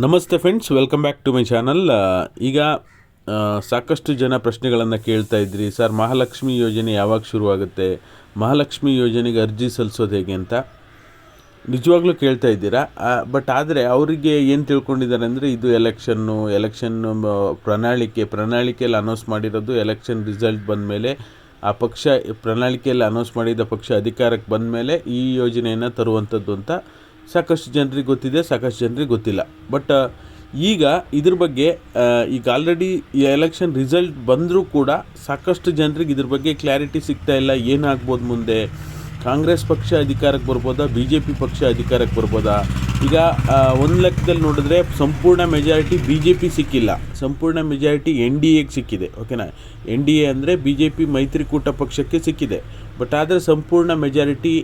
ನಮಸ್ತೆ friends welcome back to my channel ಈಗ ಸಾಕಷ್ಟು ಜನ ಪ್ರಶ್ನೆಗಳನ್ನು ಕೇಳ್ತಾ ಇದ್ರಿ. ಸರ್ ಮಹಾಲಕ್ಷ್ಮಿ ಯೋಜನೆ ಯಾವಾಗ ಶುರುವಾಗುತ್ತೆ? ಮಹಾಲಕ್ಷ್ಮಿ ಯೋಜನೆಗೆ ಅರ್ಜಿ ಸಲ್ಲಿಸೋದು ಹೇಗೆ ಅಂತ ನಿಜವಾಗ್ಲೂ ಕೇಳ್ತಾ ಇದ್ದೀರಾ? ಬಟ್ ಆದರೆ ಅವರಿಗೆ ಏನು ತಿಳ್ಕೊಂಡಿದ್ದಾರೆ ಅಂದರೆ ಇದು ಎಲೆಕ್ಷನ್ನು ಎಲೆಕ್ಷನ್ನು ಪ್ರಣಾಳಿಕೆ, ಪ್ರಣಾಳಿಕೆಯಲ್ಲಿ ಅನೌನ್ಸ್ ಮಾಡಿರೋದು ಎಲೆಕ್ಷನ್ ರಿಸಲ್ಟ್ ಬಂದ ಮೇಲೆ ಆ ಪಕ್ಷ, ಪ್ರಣಾಳಿಕೆಯಲ್ಲಿ ಅನೌನ್ಸ್ ಮಾಡಿದ ಪಕ್ಷ ಅಧಿಕಾರಕ್ಕೆ ಬಂದ ಮೇಲೆ ಈ ಯೋಜನೆಯನ್ನು ತರುವಂಥದ್ದು ಅಂತ ಸಾಕಷ್ಟು ಜನರಿಗೆ ಗೊತ್ತಿದೆ, ಸಾಕಷ್ಟು ಜನರಿಗೆ ಗೊತ್ತಿಲ್ಲ. ಬಟ್ ಈಗ ಇದ್ರ ಬಗ್ಗೆ ಈಗ ಆಲ್ರೆಡಿ ಎಲೆಕ್ಷನ್ ರಿಸಲ್ಟ್ ಬಂದರೂ ಕೂಡ ಸಾಕಷ್ಟು ಜನರಿಗೆ ಇದ್ರ ಬಗ್ಗೆ ಕ್ಲಾರಿಟಿ ಸಿಗ್ತಾ ಇಲ್ಲ. ಏನಾಗ್ಬೋದು ಮುಂದೆ? ಕಾಂಗ್ರೆಸ್ ಪಕ್ಷ ಅಧಿಕಾರಕ್ಕೆ ಬರ್ಬೋದಾ? ಬಿ ಜೆ ಪಿ ಪಕ್ಷ ಅಧಿಕಾರಕ್ಕೆ ಬರ್ಬೋದಾ? ಈಗ ಒಂದು ಲೆಕ್ಕದಲ್ಲಿ ನೋಡಿದ್ರೆ ಸಂಪೂರ್ಣ ಮೆಜಾರಿಟಿ ಬಿ ಜೆ ಪಿ ಸಿಕ್ಕಿಲ್ಲ. ಸಂಪೂರ್ಣ ಮೆಜಾರಿಟಿ ಎನ್ ಡಿ ಎಗೆ ಸಿಕ್ಕಿದೆ ಓಕೆನಾ ಎನ್ ಡಿ ಎ ಅಂದರೆ ಬಿ ಜೆ ಪಿ ಮೈತ್ರಿಕೂಟ ಪಕ್ಷಕ್ಕೆ ಸಿಕ್ಕಿದೆ. ಬಟ್ ಆದರೆ ಸಂಪೂರ್ಣ ಮೆಜಾರಿಟಿ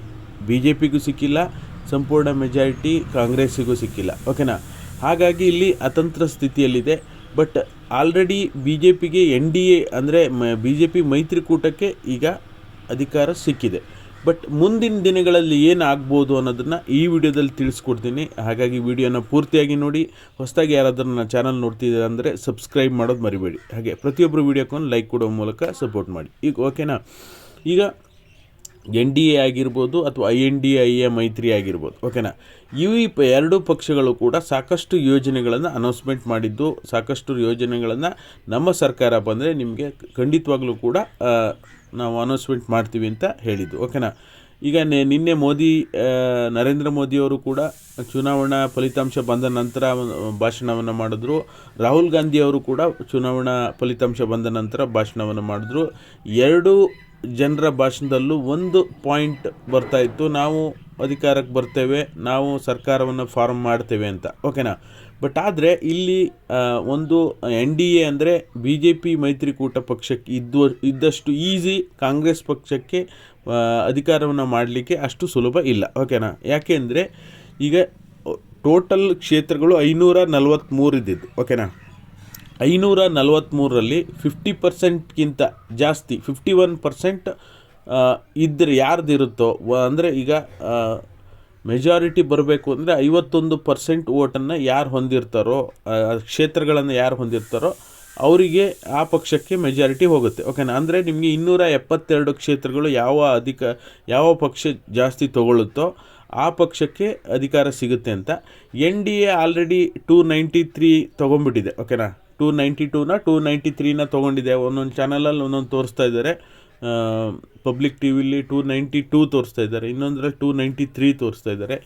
ಬಿ ಜೆ ಪಿಗೂ ಸಿಕ್ಕಿಲ್ಲ. ಸಂಪೂರ್ಣ ಮೆಜಾರಿಟಿ ಕಾಂಗ್ರೆಸ್ಸಿಗೂ ಸಿಕ್ಕಿಲ್ಲ ಓಕೆನಾ ಹಾಗಾಗಿ ಇಲ್ಲಿ ಅತಂತ್ರ ಸ್ಥಿತಿಯಲ್ಲಿದೆ ಬಟ್ ಆಲ್ರೆಡಿ ಬಿ ಜೆ ಪಿಗೆ ಎನ್ ಡಿ ಎ ಅಂದರೆ ಬಿ ಜೆ ಪಿ ಮೈತ್ರಿಕೂಟಕ್ಕೆ ಈಗ ಅಧಿಕಾರ ಸಿಕ್ಕಿದೆ. ಬಟ್ ಮುಂದಿನ ದಿನಗಳಲ್ಲಿ ಏನು ಆಗ್ಬೋದು ಅನ್ನೋದನ್ನು ಈ ವಿಡಿಯೋದಲ್ಲಿ ತಿಳಿಸ್ಕೊಡ್ತೀನಿ. ಹಾಗಾಗಿ ವಿಡಿಯೋನ ಪೂರ್ತಿಯಾಗಿ ನೋಡಿ, ಹೊಸದಾಗಿ ಯಾರಾದರೂ ನನ್ನ ಚಾನಲ್ ನೋಡ್ತಿದ್ದೀರ ಅಂದರೆ ಸಬ್ಸ್ಕ್ರೈಬ್ ಮಾಡೋದು ಮರಿಬೇಡಿ. ಹಾಗೆ ಪ್ರತಿಯೊಬ್ಬರು ವಿಡಿಯೋಕ್ಕೊಂದು ಲೈಕ್ ಕೊಡೋ ಮೂಲಕ ಸಪೋರ್ಟ್ ಮಾಡಿ. ಈಗ ಓಕೆನಾ ಈಗ ಎನ್ ಡಿ ಎ ಆಗಿರ್ಬೋದು ಅಥವಾ I N D I A ಮೈತ್ರಿ ಆಗಿರ್ಬೋದು ಓಕೆನಾ ಇವು ಈ ಪ ಎರಡೂ ಪಕ್ಷಗಳು ಕೂಡ ಸಾಕಷ್ಟು ಯೋಜನೆಗಳನ್ನು ಅನೌನ್ಸ್ಮೆಂಟ್ ಮಾಡಿದ್ದು, ಸಾಕಷ್ಟು ಯೋಜನೆಗಳನ್ನು ನಮ್ಮ ಸರ್ಕಾರ ಬಂದರೆ ನಿಮಗೆ ಖಂಡಿತವಾಗ್ಲೂ ಕೂಡ ನಾವು ಅನೌನ್ಸ್ಮೆಂಟ್ ಮಾಡ್ತೀವಿ ಅಂತ ಹೇಳಿದ್ದು ಓಕೆನಾ ಈಗ ನಿನ್ನೆ ಮೋದಿ ನರೇಂದ್ರ ಮೋದಿಯವರು ಕೂಡ ಚುನಾವಣಾ ಫಲಿತಾಂಶ ಬಂದ ನಂತರ ಭಾಷಣವನ್ನು ಮಾಡಿದ್ರು. ರಾಹುಲ್ ಗಾಂಧಿಯವರು ಕೂಡ ಚುನಾವಣಾ ಫಲಿತಾಂಶ ಬಂದ ನಂತರ ಭಾಷಣವನ್ನು ಮಾಡಿದ್ರು. ಎರಡು ಜನರ ಭಾಷಣದಲ್ಲೂ ಒಂದು ಪಾಯಿಂಟ್ ಬರ್ತಾ ಇತ್ತು. ನಾವು ಅಧಿಕಾರಕ್ಕೆ ಬರ್ತೇವೆ, ನಾವು ಸರ್ಕಾರವನ್ನು ಫಾರ್ಮ್ ಮಾಡ್ತೇವೆ ಅಂತ, ಓಕೆನಾ? ಬಟ್ ಆದರೆ ಇಲ್ಲಿ ಒಂದು ಎನ್ ಡಿ ಎ ಅಂದರೆ ಬಿ ಜೆ ಪಿ ಮೈತ್ರಿಕೂಟ ಪಕ್ಷಕ್ಕೆ ಇದ್ದು, ಇದ್ದಷ್ಟು ಈಸಿ ಕಾಂಗ್ರೆಸ್ ಪಕ್ಷಕ್ಕೆ ಅಧಿಕಾರವನ್ನು ಮಾಡಲಿಕ್ಕೆ ಅಷ್ಟು ಸುಲಭ ಇಲ್ಲ, ಓಕೆನಾ? ಯಾಕೆಂದರೆ ಈಗ ಟೋಟಲ್ ಕ್ಷೇತ್ರಗಳು ಐನೂರ ನಲವತ್ತ್ಮೂರು ಇದ್ದಿದ್ದು ಓಕೆನಾ? ಐನೂರ ನಲವತ್ತ್ಮೂರರಲ್ಲಿ ಫಿಫ್ಟಿ ಪರ್ಸೆಂಟ್ಗಿಂತ ಜಾಸ್ತಿ, ಫಿಫ್ಟಿ ಒನ್ ಪರ್ಸೆಂಟ್ ಇದ್ದರೆ ಯಾರ್ದಿರುತ್ತೋ ಅಂದರೆ ಈಗ ಮೆಜಾರಿಟಿ ಬರಬೇಕು ಅಂದರೆ ಐವತ್ತೊಂದು ಪರ್ಸೆಂಟ್ ಓಟನ್ನು ಯಾರು ಹೊಂದಿರ್ತಾರೋ ಕ್ಷೇತ್ರಗಳನ್ನು ಯಾರು ಹೊಂದಿರ್ತಾರೋ, ಅವರಿಗೆ ಆ ಪಕ್ಷಕ್ಕೆ ಮೆಜಾರಿಟಿ ಹೋಗುತ್ತೆ. ಓಕೆನಾ ಅಂದರೆ ನಿಮಗೆ ಇನ್ನೂರ ಎಪ್ಪತ್ತೆರಡು ಕ್ಷೇತ್ರಗಳು ಯಾವ ಅಧಿಕ, ಯಾವ ಪಕ್ಷ ಜಾಸ್ತಿ ತಗೊಳ್ಳುತ್ತೋ ಆ ಪಕ್ಷಕ್ಕೆ ಅಧಿಕಾರ ಸಿಗುತ್ತೆ ಅಂತ N D A already two ninety three ತೊಗೊಂಡ್ಬಿಟ್ಟಿದೆ ಓಕೆನಾ ಟೂ ನೈಂಟಿ ಟೂನ ಟೂ ನೈಂಟಿ ತ್ರೀನ ತೊಗೊಂಡಿದೆ. ಒಂದೊಂದು ಚಾನಲಲ್ಲಿ ಒಂದೊಂದು ತೋರಿಸ್ತಾ ಇದ್ದಾರೆ. ಪಬ್ಲಿಕ್ ಟಿ ವಿಲಿ ಟೂ ನೈಂಟಿ ಟೂ ತೋರಿಸ್ತಾ ಇದ್ದಾರೆ. ಇನ್ನೊಂದರಲ್ಲಿ ಟೂ ನೈಂಟಿ ತ್ರೀ ತೋರಿಸ್ತಾ ಇದ್ದಾರೆ.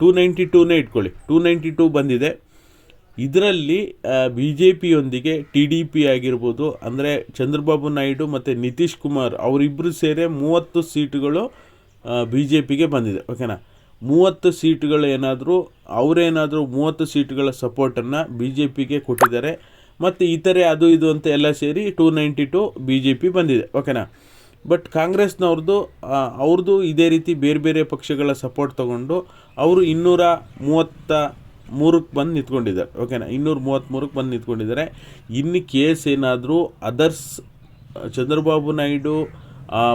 ಟೂ ನೈಂಟಿ ಟೂನೇ ಇಟ್ಕೊಳ್ಳಿ. ಟೂ ನೈಂಟಿ ಟೂ ಬಂದಿದೆ. ಇದರಲ್ಲಿ ಬಿ ಜೆ ಪಿಯೊಂದಿಗೆ ಟಿ ಡಿ ಪಿ ಆಗಿರ್ಬೋದು, ಅಂದರೆ ಚಂದ್ರಬಾಬು ನಾಯ್ಡು ಮತ್ತು ನಿತೀಶ್ ಕುಮಾರ್ ಅವರಿಬ್ಬರು ಸೇರಿ ಮೂವತ್ತು ಸೀಟುಗಳು ಬಿ ಜೆ ಪಿಗೆ ಬಂದಿದೆ ಓಕೆನಾ ಮೂವತ್ತು ಸೀಟುಗಳು ಏನಾದರೂ, ಅವರೇನಾದರೂ ಮೂವತ್ತು ಸೀಟುಗಳ ಸಪೋರ್ಟನ್ನು ಬಿ ಜೆ ಪಿಗೆ ಕೊಟ್ಟಿದ್ದಾರೆ, ಮತ್ತು ಇತರೆ ಅದು ಇದು ಅಂತ ಎಲ್ಲ ಸೇರಿ two ninety two B J P ಬಂದಿದೆ ಓಕೆನಾ ಬಟ್ ಕಾಂಗ್ರೆಸ್ನವ್ರದ್ದು ಅವ್ರದ್ದು ಇದೇ ರೀತಿ ಬೇರೆ ಬೇರೆ ಪಕ್ಷಗಳ ಸಪೋರ್ಟ್ ತಗೊಂಡು ಅವರು ಇನ್ನೂರ ಮೂವತ್ತ ಮೂರಕ್ಕೆ ಬಂದು ನಿಂತ್ಕೊಂಡಿದ್ದಾರೆ ಓಕೆನಾ ಇನ್ನೂರ ಮೂವತ್ತ್ಮೂರಕ್ಕೆ ಬಂದು ನಿಂತ್ಕೊಂಡಿದ್ದಾರೆ. ಇನ್ನು ಕೇಸ್ ಏನಾದರೂ ಅದರ್ಸ್ ಚಂದ್ರಬಾಬು ನಾಯ್ಡು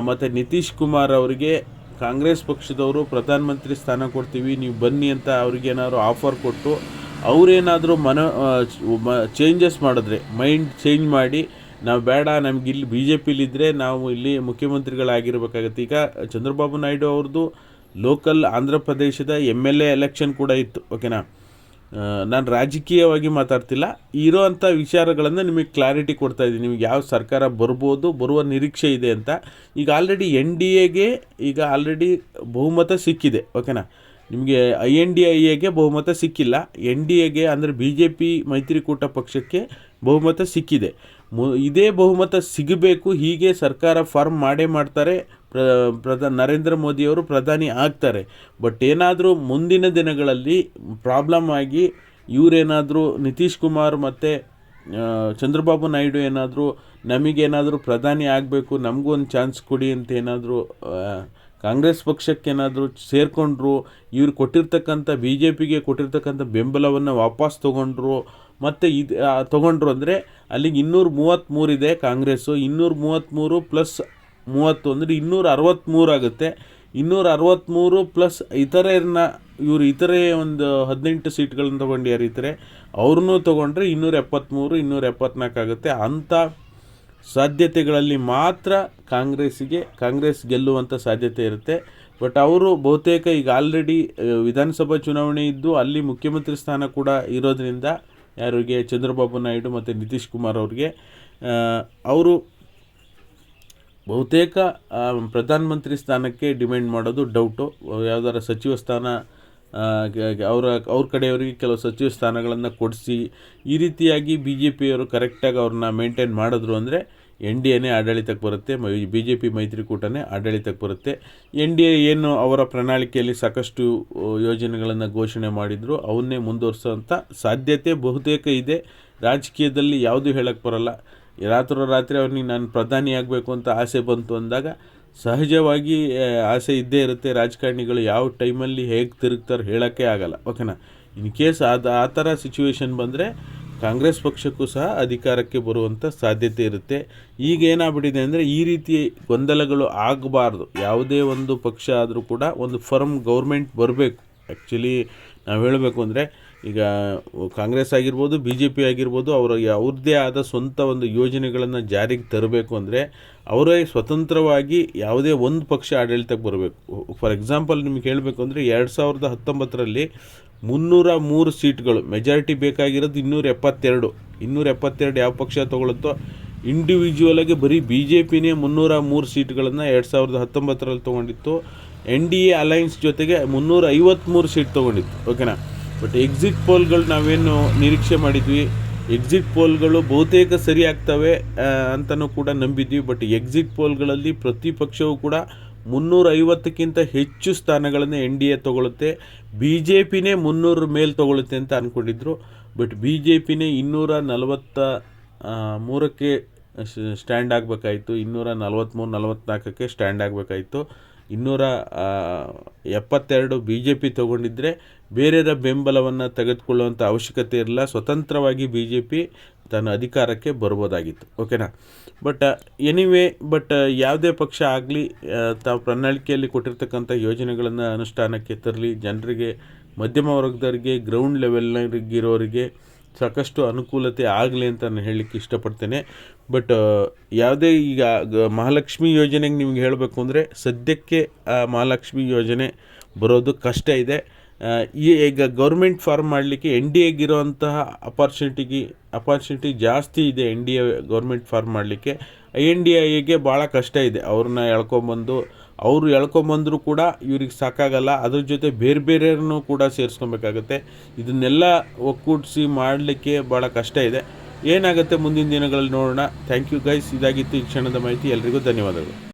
ಮತ್ತು ನಿತೀಶ್ ಕುಮಾರ್ ಅವರಿಗೆ ಕಾಂಗ್ರೆಸ್ ಪಕ್ಷದವರು ಪ್ರಧಾನಮಂತ್ರಿ ಸ್ಥಾನ ಕೊಡ್ತೀವಿ, ನೀವು ಬನ್ನಿ ಅಂತ ಅವ್ರಿಗೇನಾದ್ರು ಆಫರ್ ಕೊಟ್ಟು ಅವರೇನಾದರೂ ಮನ ಚೇಂಜಸ್ ಮಾಡಿದ್ರೆ ಮೈಂಡ್ ಚೇಂಜ್ ಮಾಡಿ, ನಾವು ಬೇಡ, ನಮ್ಗೆ ಇಲ್ಲಿ ಬಿ ಜೆ ಪಿಲಿದ್ದರೆ ನಾವು ಇಲ್ಲಿ ಮುಖ್ಯಮಂತ್ರಿಗಳಾಗಿರ್ಬೇಕಾಗತ್ತೆ. ಈಗ ಚಂದ್ರಬಾಬು ನಾಯ್ಡು ಅವ್ರದ್ದು ಲೋಕಲ್ ಆಂಧ್ರ ಪ್ರದೇಶದ ಎಂ ಎಲ್ ಎ ಎಲೆಕ್ಷನ್ ಕೂಡ ಇತ್ತು ಓಕೆನಾ ನಾನು ರಾಜಕೀಯವಾಗಿ ಮಾತಾಡ್ತಿಲ್ಲ. ಇರೋವಂಥ ವಿಚಾರಗಳನ್ನು ನಿಮಗೆ ಕ್ಲಾರಿಟಿ ಕೊಡ್ತಾ ಇದ್ದೀನಿ. ನಿಮಗೆ ಯಾವ ಸರ್ಕಾರ ಬರ್ಬೋದು, ಬರುವ ನಿರೀಕ್ಷೆ ಇದೆ ಅಂತ. ಈಗ ಆಲ್ರೆಡಿ ಎನ್ ಡಿ ಎಗೆ ಈಗ ಆಲ್ರೆಡಿ ಬಹುಮತ ಸಿಕ್ಕಿದೆ ಓಕೆನಾ ನಿಮಗೆ ಐ ಎನ್ ಡಿ ಐ ಎಗೆ ಬಹುಮತ ಸಿಕ್ಕಿಲ್ಲ. ಎನ್ ಡಿ ಎಗೆ ಅಂದರೆ ಬಿ ಜೆ ಪಿ ಮೈತ್ರಿಕೂಟ ಪಕ್ಷಕ್ಕೆ ಬಹುಮತ ಸಿಕ್ಕಿದೆ. ಮು, ಇದೇ ಬಹುಮತ ಸಿಗಬೇಕು, ಹೀಗೆ ಸರ್ಕಾರ ಫಾರ್ಮ್ ಮಾಡೇ ಮಾಡ್ತಾರೆ, ಪ್ರ ಪ್ರಧಾನ ನರೇಂದ್ರ ಮೋದಿಯವರು ಪ್ರಧಾನಿ ಆಗ್ತಾರೆ. ಬಟ್ ಏನಾದರೂ ಮುಂದಿನ ದಿನಗಳಲ್ಲಿ ಪ್ರಾಬ್ಲಮ್ ಆಗಿ ಇವರೇನಾದರೂ ನಿತೀಶ್ ಕುಮಾರ್ ಮತ್ತು ಚಂದ್ರಬಾಬು ನಾಯ್ಡು ಏನಾದರೂ ನಮಗೇನಾದರೂ ಪ್ರಧಾನಿ ಆಗಬೇಕು, ನಮಗೂ ಒಂದು ಚಾನ್ಸ್ ಕೊಡಿ ಅಂತ ಏನಾದರೂ ಕಾಂಗ್ರೆಸ್ ಪಕ್ಷಕ್ಕೇನಾದರೂ ಸೇರಿಕೊಂಡ್ರು, ಇವ್ರು ಕೊಟ್ಟಿರ್ತಕ್ಕಂಥ ಬಿ ಜೆ ಪಿಗೆ ಕೊಟ್ಟಿರ್ತಕ್ಕಂಥ ಬೆಂಬಲವನ್ನು ವಾಪಸ್ ತೊಗೊಂಡ್ರು, ಮತ್ತು ಇದು ತೊಗೊಂಡ್ರು ಅಂದರೆ ಅಲ್ಲಿಗೆ ಇನ್ನೂರ ಮೂವತ್ತ್ಮೂರಿದೆ ಕಾಂಗ್ರೆಸ್ಸು. ಇನ್ನೂರ ಮೂವತ್ತ್ಮೂರು ಪ್ಲಸ್ ಮೂವತ್ತು ಅಂದರೆ ಇನ್ನೂರ ಅರವತ್ತ್ಮೂರು ಆಗುತ್ತೆ. ಇನ್ನೂರ ಅರವತ್ತ್ಮೂರು ಪ್ಲಸ್ ಇತರರನ್ನ ಇವರು ಇತರೆ ಒಂದು ಹದಿನೆಂಟು ಸೀಟ್ಗಳನ್ನ ತೊಗೊಂಡು ಇತರೆ ಅವ್ರನ್ನೂ ತೊಗೊಂಡ್ರೆ ಇನ್ನೂರ ಎಪ್ಪತ್ತ್ಮೂರು ಇನ್ನೂರ ಎಪ್ಪತ್ನಾಲ್ಕು ಆಗುತ್ತೆ. ಅಂಥ ಸಾಧ್ಯತೆಗಳಲ್ಲಿ ಮಾತ್ರ ಕಾಂಗ್ರೆಸ್ಸಿಗೆ, ಕಾಂಗ್ರೆಸ್ ಗೆಲ್ಲುವಂಥ ಸಾಧ್ಯತೆ ಇರುತ್ತೆ. ಬಟ್ ಅವರು ಬಹುತೇಕ ಈಗ ಆಲ್ರೆಡಿ ವಿಧಾನಸಭಾ ಚುನಾವಣೆ ಇದ್ದು ಅಲ್ಲಿ ಮುಖ್ಯಮಂತ್ರಿ ಸ್ಥಾನ ಕೂಡ ಇರೋದರಿಂದ ಯಾರಿಗೆ? ಚಂದ್ರಬಾಬು ನಾಯ್ಡು ಮತ್ತು ನಿತೀಶ್ ಕುಮಾರ್ ಅವ್ರಿಗೆ. ಅವರು ಬಹುತೇಕ ಪ್ರಧಾನಮಂತ್ರಿ ಸ್ಥಾನಕ್ಕೆ ಡಿಮ್ಯಾಂಡ್ ಮಾಡೋದು ಡೌಟು. ಯಾವ್ದಾರ ಸಚಿವ ಸ್ಥಾನ ಅವರ, ಅವ್ರ ಕಡೆಯವರಿಗೆ ಕೆಲವು ಸಚಿವ ಸ್ಥಾನಗಳನ್ನು ಕೊಡಿಸಿ, ಈ ರೀತಿಯಾಗಿ ಬಿ ಜೆ ಪಿಯವರು ಕರೆಕ್ಟಾಗಿ ಅವ್ರನ್ನ ಮೇಂಟೈನ್ ಮಾಡಿದ್ರು ಅಂದರೆ ಎನ್ ಡಿ ಎನೇ ಆಡಳಿತಕ್ಕೆ ಬರುತ್ತೆ ಬಿ ಜೆ ಪಿ ಮೈತ್ರಿಕೂಟನೇ ಆಡಳಿತಕ್ಕೆ ಬರುತ್ತೆ. ಎನ್ ಡಿ ಎ ಏನು ಅವರ ಪ್ರಣಾಳಿಕೆಯಲ್ಲಿ ಸಾಕಷ್ಟು ಯೋಜನೆಗಳನ್ನು ಘೋಷಣೆ ಮಾಡಿದ್ರು, ಅವನ್ನೇ ಮುಂದುವರಿಸೋಂಥ ಸಾಧ್ಯತೆ ಬಹುತೇಕ ಇದೆ. ರಾಜಕೀಯದಲ್ಲಿ ಯಾವುದೂ ಹೇಳಕ್ಕೆ ಬರಲ್ಲ. ರಾತ್ರೋರಾತ್ರಿ ಅವ್ರಿಗೆ ನಾನು ಪ್ರಧಾನಿಯಾಗಬೇಕು ಅಂತ ಆಸೆ ಬಂತು ಅಂದಾಗ ಸಹಜವಾಗಿ ಆಸೆ ಇದ್ದೇ ಇರುತ್ತೆ. ರಾಜಕಾರಣಿಗಳು ಯಾವ ಟೈಮಲ್ಲಿ ಹೇಗೆ ತಿರುಗ್ತಾರೆ ಹೇಳೋಕ್ಕೆ ಆಗಲ್ಲ. ಓಕೆನಾ? ಇನ್ ಕೇಸ್ ಅದು ಆ ಥರ ಸಿಚುವೇಶನ್ ಬಂದರೆ ಕಾಂಗ್ರೆಸ್ ಪಕ್ಷಕ್ಕೂ ಸಹ ಅಧಿಕಾರಕ್ಕೆ ಬರುವಂಥ ಸಾಧ್ಯತೆ ಇರುತ್ತೆ. ಈಗ ಏನಾಗ್ಬಿಟ್ಟಿದೆ ಅಂದರೆ, ಈ ರೀತಿ ಗೊಂದಲಗಳು ಆಗಬಾರ್ದು. ಯಾವುದೇ ಒಂದು ಪಕ್ಷ ಆದರೂ ಕೂಡ ಒಂದು ಫರ್ಮ್ ಗೌರ್ಮೆಂಟ್ ಬರಬೇಕು. ಆ್ಯಕ್ಚುಲಿ ನಾವು ಹೇಳಬೇಕು ಅಂದರೆ ಈಗ ಕಾಂಗ್ರೆಸ್ ಆಗಿರ್ಬೋದು ಬಿ ಜೆ ಪಿ ಆಗಿರ್ಬೋದು, ಅವರ ಅವ್ರದ್ದೇ ಆದ ಸ್ವಂತ ಒಂದು ಯೋಜನೆಗಳನ್ನು ಜಾರಿಗೆ ತರಬೇಕು ಅಂದರೆ ಅವರೇ ಸ್ವತಂತ್ರವಾಗಿ ಯಾವುದೇ ಒಂದು ಪಕ್ಷ ಆಡಳಿತಕ್ಕೆ ಬರಬೇಕು. ಫಾರ್ ಎಕ್ಸಾಂಪಲ್ ನಿಮ್ಗೆ ಹೇಳಬೇಕು ಅಂದರೆ ಎರಡು ಸಾವಿರದ ಹತ್ತೊಂಬತ್ತರಲ್ಲಿ ಮುನ್ನೂರ ಮೂರು ಸೀಟ್ಗಳು ಮೆಜಾರಿಟಿ ಬೇಕಾಗಿರೋದು ಇನ್ನೂರ ಎಪ್ಪತ್ತೆರಡು. ಇನ್ನೂರ ಎಪ್ಪತ್ತೆರಡು ಯಾವ ಪಕ್ಷ ತೊಗೊಳುತ್ತೋ ಇಂಡಿವಿಜುವಲ್ ಆಗಿ ಬರೀ ಬಿ ಜೆ ಪಿನೇ ಮುನ್ನೂರ ಮೂರು ಸೀಟ್ಗಳನ್ನು ಎರಡು ಸಾವಿರದ ಹತ್ತೊಂಬತ್ತರಲ್ಲಿ ತೊಗೊಂಡಿತ್ತು. ಎನ್ ಡಿ ಎ ಅಲೈನ್ಸ್ ಜೊತೆಗೆ ಮುನ್ನೂರ ಐವತ್ತ್ಮೂರು ಸೀಟ್ ತೊಗೊಂಡಿತ್ತು. ಓಕೆನಾ ಬಟ್ ಎಕ್ಸಿಟ್ ಪೋಲ್ಗಳು ನಾವೇನು ನಿರೀಕ್ಷೆ ಮಾಡಿದ್ವಿ. ಎಕ್ಸಿಟ್ ಪೋಲ್ಗಳು ಬಹುತೇಕ ಸರಿ ಆಗ್ತವೆ ಅಂತಲೂ ಕೂಡ ನಂಬಿದ್ವಿ. ಬಟ್ ಎಕ್ಸಿಟ್ ಪೋಲ್ಗಳಲ್ಲಿ ಪ್ರತಿಪಕ್ಷವೂ ಕೂಡ ಮುನ್ನೂರ ಐವತ್ತಕ್ಕಿಂತ ಹೆಚ್ಚು ಸ್ಥಾನಗಳನ್ನು ಎನ್ ಡಿ ಎ ತೊಗೊಳುತ್ತೆ. ಬಿ ಜೆ ಪಿನೇ ಮುನ್ನೂರ ಮೇಲೆ ತೊಗೊಳುತ್ತೆ ಅಂತ ಅಂದ್ಕೊಂಡಿದ್ರು ಬಟ್ ಬಿ ಜೆ ಪಿನೇ ಇನ್ನೂರ ನಲವತ್ತ ಮೂರಕ್ಕೆ ಸ್ಟ್ಯಾಂಡ್ ಆಗಬೇಕಾಯಿತು. ಇನ್ನೂರ ನಲವತ್ತ್ಮೂರು ನಲವತ್ತ್ನಾಲ್ಕಕ್ಕೆ ಸ್ಟ್ಯಾಂಡ್ ಆಗಬೇಕಾಯಿತು. ಇನ್ನೂರ ಎಪ್ಪತ್ತೆರಡು ಬಿ ಜೆ ಪಿ ತಗೊಂಡಿದ್ದರೆ ಬೇರೆಯವರ ಬೆಂಬಲವನ್ನು ತೆಗೆದುಕೊಳ್ಳುವಂಥ ಅವಶ್ಯಕತೆ ಇರಲಿಲ್ಲ ಸ್ವತಂತ್ರವಾಗಿ ಬಿ ಜೆ ಪಿ ತನ್ನ ಅಧಿಕಾರಕ್ಕೆ ಬರ್ಬೋದಾಗಿತ್ತು. ಓಕೆನಾ ಬಟ್ ಎನಿವೇ ಬಟ್ ಯಾವುದೇ ಪಕ್ಷ ಆಗಲಿ ತಾವು ಪ್ರಣಾಳಿಕೆಯಲ್ಲಿ ಕೊಟ್ಟಿರ್ತಕ್ಕಂಥ ಯೋಜನೆಗಳನ್ನು ಅನುಷ್ಠಾನಕ್ಕೆ ತರಲಿ, ಜನರಿಗೆ, ಮಧ್ಯಮ ವರ್ಗದವರಿಗೆ ಗ್ರೌಂಡ್ ಲೆವೆಲ್ನವರಿಗಿರೋರಿಗೆ ಸಾಕಷ್ಟು ಅನುಕೂಲತೆ ಆಗಲಿ ಅಂತ ನಾನು ಹೇಳಲಿಕ್ಕೆ ಇಷ್ಟಪಡ್ತೇನೆ. ಬಟ್ ಯಾವುದೇ ಈಗ ಮಹಾಲಕ್ಷ್ಮಿ ಯೋಜನೆಗೆ ನಿಮ್ಗೆ ಹೇಳಬೇಕು ಅಂದರೆ ಸದ್ಯಕ್ಕೆ ಆ ಮಹಾಲಕ್ಷ್ಮಿ ಯೋಜನೆ ಬರೋದು ಕಷ್ಟ ಇದೆ. ಈಗ ಗೌರ್ಮೆಂಟ್ ಫಾರ್ಮ್ ಮಾಡಲಿಕ್ಕೆ ಎನ್ ಡಿ ಎಗಿರೋಂತಹ ಅಪಾರ್ಚುನಿಟಿಗೆ, ಅಪಾರ್ಚುನಿಟಿ ಜಾಸ್ತಿ ಇದೆ N D A government form ಮಾಡಲಿಕ್ಕೆ. ಎನ್ ಡಿ ಎಗೆ ಭಾಳ ಕಷ್ಟ ಇದೆ. ಅವ್ರನ್ನ ಎಳ್ಕೊಂಬಂದು ಅವರು ಎಳ್ಕೊಂಬಂದರೂ ಕೂಡ ಇವ್ರಿಗೆ ಸಾಕಾಗಲ್ಲ. ಅದ್ರ ಜೊತೆ ಬೇರೆ ಬೇರೆಯವ್ರನ್ನೂ ಕೂಡ ಸೇರಿಸ್ಕೊಬೇಕಾಗತ್ತೆ. ಇದನ್ನೆಲ್ಲ ಒಕ್ಕೂಡಿಸಿ ಮಾಡಲಿಕ್ಕೆ ಭಾಳ ಕಷ್ಟ ಇದೆ. ಏನಾಗುತ್ತೆ ಮುಂದಿನ ದಿನಗಳಲ್ಲಿ ನೋಡೋಣ. ಥ್ಯಾಂಕ್ ಯು ಗೈಸ್ ಇದಾಗಿತ್ತು ಈ ಕ್ಷಣದ ಮಾಹಿತಿ. ಎಲ್ರಿಗೂ ಧನ್ಯವಾದಗಳು.